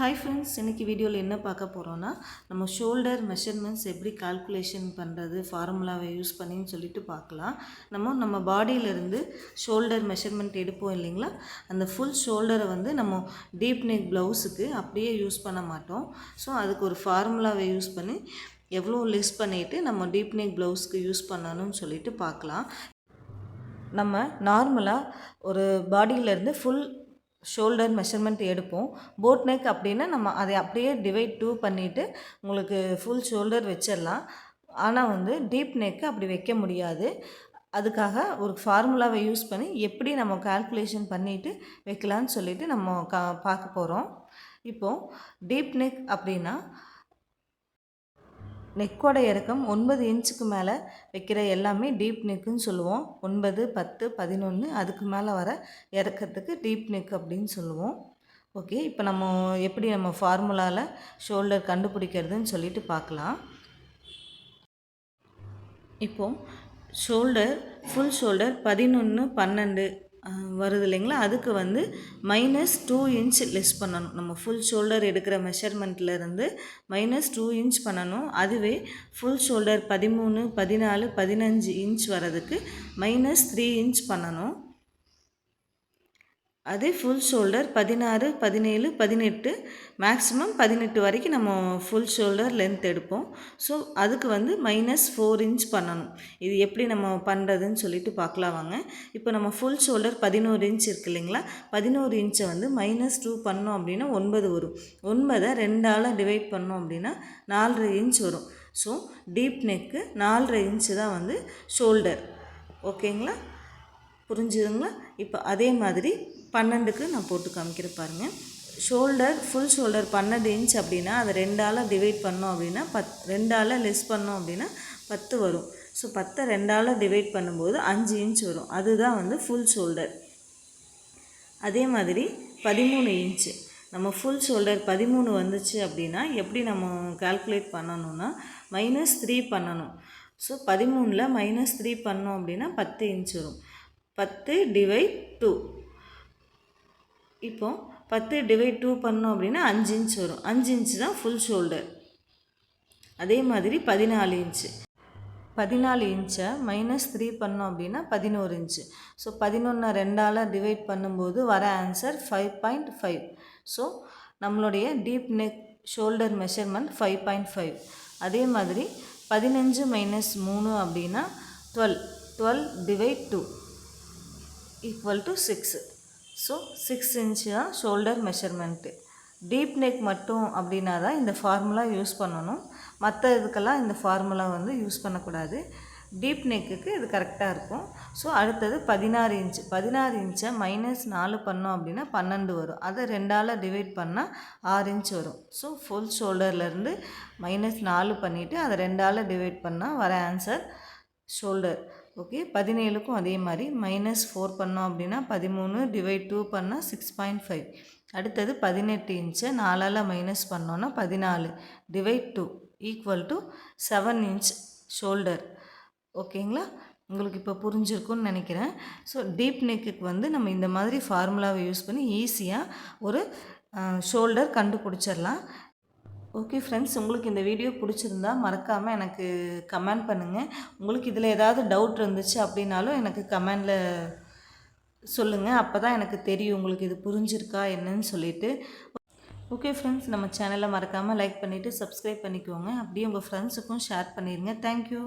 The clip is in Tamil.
ஹாய் ஃப்ரெண்ட்ஸ் இன்றைக்கி வீடியோவில் என்ன பார்க்க போகிறோன்னா நம்ம ஷோல்டர் மெஷர்மெண்ட்ஸ் எப்படி கால்குலேஷன் பண்ணுறது ஃபார்முலாவை யூஸ் பண்ணின்னு சொல்லிட்டு பார்க்கலாம். நம்ம நம்ம பாடியிலேருந்து ஷோல்டர் மெஷர்மெண்ட் எடுப்போம் இல்லைங்களா? அந்த ஃபுல் ஷோல்டரை வந்து நம்ம டீப் நெக் ப்ளவுஸுக்கு அப்படியே யூஸ் பண்ண மாட்டோம். ஸோ அதுக்கு ஒரு ஃபார்முலாவை யூஸ் பண்ணி எவ்வளோ லெஸ் பண்ணிவிட்டு நம்ம டீப் நெக் ப்ளவுஸ்க்கு யூஸ் பண்ணணும்னு சொல்லிட்டு பார்க்கலாம். நம்ம நார்மலாக ஒரு பாடியிலேருந்து ஃபுல் ஷோல்டர் மெஷர்மெண்ட் எடுப்போம். போட் நெக் அப்படின்னா நம்ம அதை அப்படியே டிவைட் டூ பண்ணிவிட்டு உங்களுக்கு ஃபுல் ஷோல்டர் வச்சிடலாம். ஆனால் வந்து டீப் நெக்கு அப்படி வைக்க முடியாது. அதுக்காக ஒரு ஃபார்முலாவை யூஸ் பண்ணி எப்படி நம்ம கால்குலேஷன் பண்ணிவிட்டு வைக்கலான்னு சொல்லிவிட்டு நம்ம கா பார்க்க போகிறோம் இப்போது டீப் நெக் அப்படின்னா நெக்கோட இறக்கம் ஒன்பது இன்ச்சுக்கு மேலே வைக்கிற எல்லாமே டீப் நெக்குன்னு சொல்லுவோம். ஒன்பது பத்து பதினொன்று அதுக்கு மேலே வர இறக்கத்துக்கு டீப் நெக் அப்படின்னு சொல்லுவோம். ஓகே இப்போ நம்ம எப்படி நம்ம ஃபார்முலாவில் ஷோல்டர் கண்டுபிடிக்கிறதுன்னு சொல்லிட்டு பார்க்கலாம். இப்போது ஷோல்டர் ஃபுல் ஷோல்டர் பதினொன்று பன்னெண்டு வருது இல்லைங்களா? அதுக்கு வந்து மைனஸ் டூ இன்ச் லெஸ் பண்ணணும். நம்ம ஃபுல் ஷோல்டர் எடுக்கிற மெஷர்மெண்ட்லேருந்து மைனஸ் டூ இன்ச் பண்ணணும். அதுவே ஃபுல் ஷோல்டர் பதிமூணு பதினாலு பதினஞ்சு இன்ச் வரதுக்கு மைனஸ் த்ரீ இன்ச் பண்ணணும். அதே ஃபுல் ஷோல்டர் பதினாறு பதினேழு பதினெட்டு மேக்ஸிமம் பதினெட்டு வரைக்கும் நம்ம ஃபுல் ஷோல்டர் லென்த் எடுப்போம். ஸோ அதுக்கு வந்து மைனஸ் ஃபோர் இன்ச் பண்ணணும். இது எப்படி நம்ம பண்ணுறதுன்னு சொல்லிட்டு பார்க்கலாம் வாங்க. இப்போ நம்ம ஃபுல் ஷோல்டர் பதினோரு இன்ச் இருக்கு இல்லைங்களா? பதினோரு இன்ச்சை வந்து மைனஸ் டூ பண்ணோம் அப்படின்னா ஒன்பது வரும். ஒன்பதை ரெண்டால் டிவைட் பண்ணோம் அப்படின்னா நாலரை இன்ச் வரும். ஸோ டீப் நெக்கு நாலரை இன்ச்சு தான் வந்து ஷோல்டர் ஓகேங்களா புரிஞ்சுதுங்களா? இப்போ அதே மாதிரி பன்னெண்டுக்கு நான் போட்டு காமிக்கிறேன் பாருங்கள் ஷோல்டர் ஃபுல் ஷோல்டர் பன்னெண்டு இன்ச் அப்படின்னா அதை ரெண்டால் டிவைட் பண்ணோம் அப்படின்னா பத் ரெண்டால் லெஸ் பண்ணோம் அப்படின்னா பத்து வரும். ஸோ பத்தை ரெண்டால் டிவைட் பண்ணும்போது அஞ்சு இன்ச் வரும். அதுதான் வந்து ஃபுல் ஷோல்டர் அதே மாதிரி பதிமூணு இன்ச்சு நம்ம ஃபுல் ஷோல்டர் பதிமூணு வந்துச்சு அப்படின்னா எப்படி நம்ம கால்குலேட் பண்ணணும்னா மைனஸ் த்ரீ பண்ணணும். ஸோ பதிமூணில் மைனஸ் த்ரீ பண்ணோம் அப்படின்னா பத்து இன்ச் வரும். பத்து டிவைட் டூ இப்போது பத்து டிவைட் டூ பண்ணோம் அப்படின்னா அஞ்சு இன்ச் வரும். அஞ்சு இன்ச்சு தான் ஃபுல் ஷோல்டர் அதே மாதிரி பதினாலு இன்ச்சு பதினாலு இன்ச்சை மைனஸ் த்ரீ பண்ணோம் அப்படின்னா பதினோரு இன்ச்சு ஸோ பதினொன்று ரெண்டால் டிவைட் பண்ணும்போது வர answer five point five so நம்மளுடைய deep neck shoulder measurement five point five அதே மாதிரி பதினஞ்சு மைனஸ் மூணு அப்படின்னா twelve twelve divide two equal to six so six inch தான் ஷோல்டர் மெஷர்மெண்ட்டு டீப் நெக் மட்டும் அப்படின்னா தான் இந்த ஃபார்முலா யூஸ் பண்ணணும். மற்ற இதுக்கெல்லாம் இந்த ஃபார்முலா வந்து யூஸ் பண்ணக்கூடாது. டீப் நெக்குக்கு இது கரெக்டாக இருக்கும். ஸோ அடுத்தது பதினாறு இன்ச்சு பதினாறு இன்ச்சை மைனஸ் நாலு பண்ணோம் அப்படின்னா பன்னெண்டு வரும். அதை ரெண்டால் டிவைட் பண்ணால் ஆறு இன்ச் வரும். ஸோ ஃபுல் ஷோல்டர்லேருந்து மைனஸ் நாலு பண்ணிவிட்டு அதை ரெண்டால் டிவைட் பண்ணால் வர ஆன்சர் ஷோல்டர் ஓகே பதினேழுக்கும் அதே மாதிரி மைனஸ் ஃபோர் பண்ணோம் அப்படின்னா பதிமூணு டிவைட் டூ பண்ணால் சிக்ஸ் பாயிண்ட் ஃபைவ் அடுத்தது பதினெட்டு இன்ச்சை நாலால் மைனஸ் பண்ணோன்னா பதினாலு. Divide two equal to seven inch shoulder ஓகேங்களா? உங்களுக்கு இப்போ புரிஞ்சிருக்கும்னு நினைக்கிறேன். ஸோ டீப் நெக்குக்கு வந்து நம்ம இந்த மாதிரி ஃபார்முலாவை யூஸ் பண்ணி ஈஸியாக ஒரு ஷோல்டர் கண்டுபிடிச்சிடலாம். ஓகே ஃப்ரெண்ட்ஸ் உங்களுக்கு இந்த வீடியோ பிடிச்சிருந்தா மறக்காமல் எனக்கு கமெண்ட் பண்ணுங்கள் உங்களுக்கு இதில் ஏதாவது டவுட் இருந்துச்சு அப்படின்னாலும் எனக்கு கமெண்டில் சொல்லுங்கள் அப்போ தான் எனக்கு தெரியும் உங்களுக்கு இது புரிஞ்சிருக்கா என்னன்னு சொல்லிட்டு. ஓகே ஃப்ரெண்ட்ஸ் நம்ம சேனலை மறக்காமல் லைக் பண்ணிவிட்டு சப்ஸ்கிரைப் பண்ணிக்கோங்க. அப்படியே உங்கள் ஃப்ரெண்ட்ஸுக்கும் ஷேர் பண்ணிடுங்க தேங்க்யூ